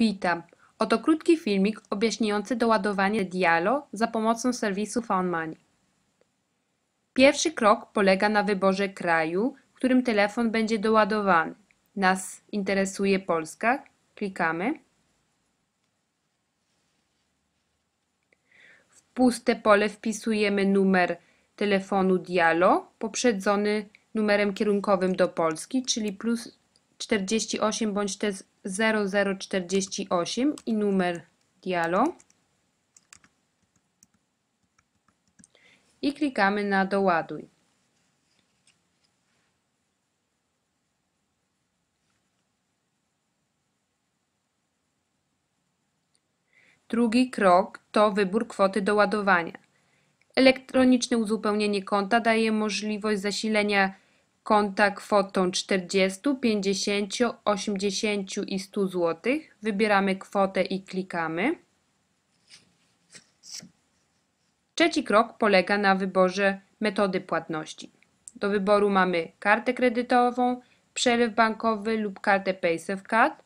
Witam. Oto krótki filmik objaśniający doładowanie Dialo za pomocą serwisu FoundMoney. Pierwszy krok polega na wyborze kraju, w którym telefon będzie doładowany. Nas interesuje Polska. Klikamy. W puste pole wpisujemy numer telefonu Dialo poprzedzony numerem kierunkowym do Polski, czyli plus 48 bądź też 0048 i numer Dialo. I klikamy na doładuj. Drugi krok to wybór kwoty doładowania. Elektroniczne uzupełnienie konta daje możliwość zasilenia konta kwotą 40, 50, 80 i 100 zł. Wybieramy kwotę i klikamy. Trzeci krok polega na wyborze metody płatności. Do wyboru mamy kartę kredytową, przelew bankowy lub kartę PaySafeCard.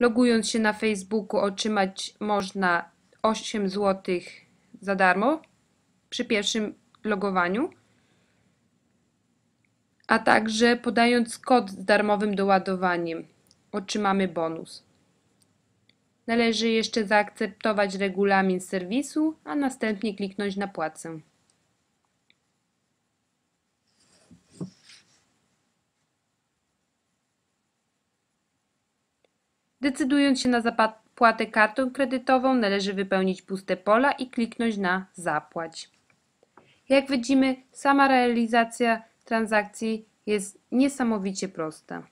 Logując się na Facebooku otrzymać można 8 zł za darmo przy pierwszym logowaniu, a także podając kod z darmowym doładowaniem otrzymamy bonus. Należy jeszcze zaakceptować regulamin serwisu, a następnie kliknąć na płacę. Decydując się na zapłatę kartą kredytową, należy wypełnić puste pola i kliknąć na Zapłać. Jak widzimy, sama realizacja transakcji jest niesamowicie prosta.